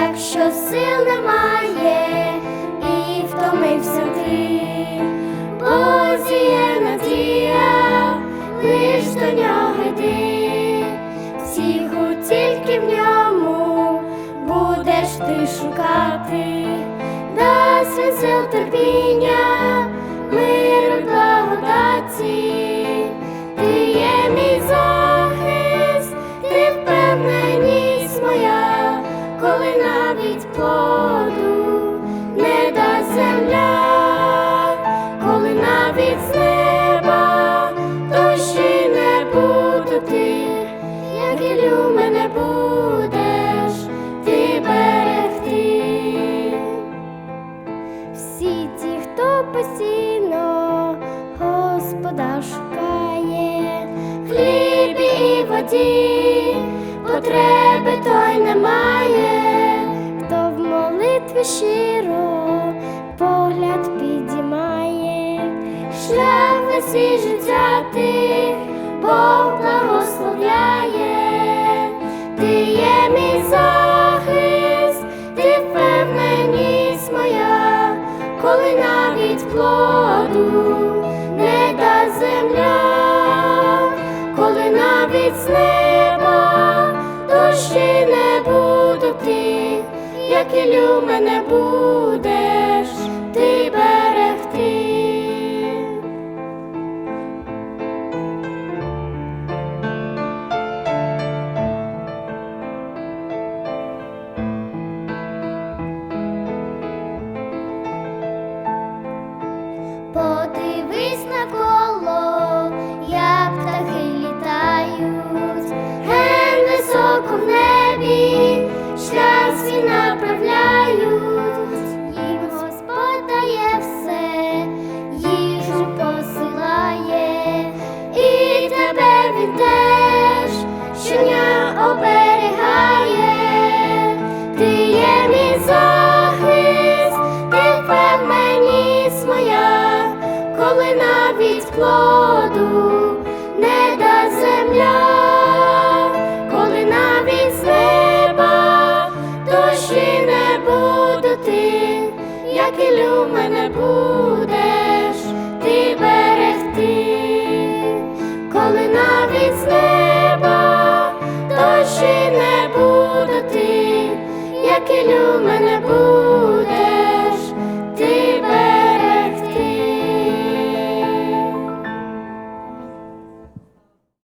що сил немає, і втомився ти, Бозі є надія, лиш до нього йди, всіху тільки в ньому будеш ти шукати, дасть він сил терпіння, Господа шукає, хлібі і воді, потреби той немає, хто в молитві щиро погляд підіймає, шлях весі життя тих, мене будеш ти берегти. Подивись на коло, теж щодня оберігає, ти є мій захист, ти впевненість моя, коли навіть плоду не дасть земля, коли навіть неба дощі не буду ти, як ілю мене будеш numana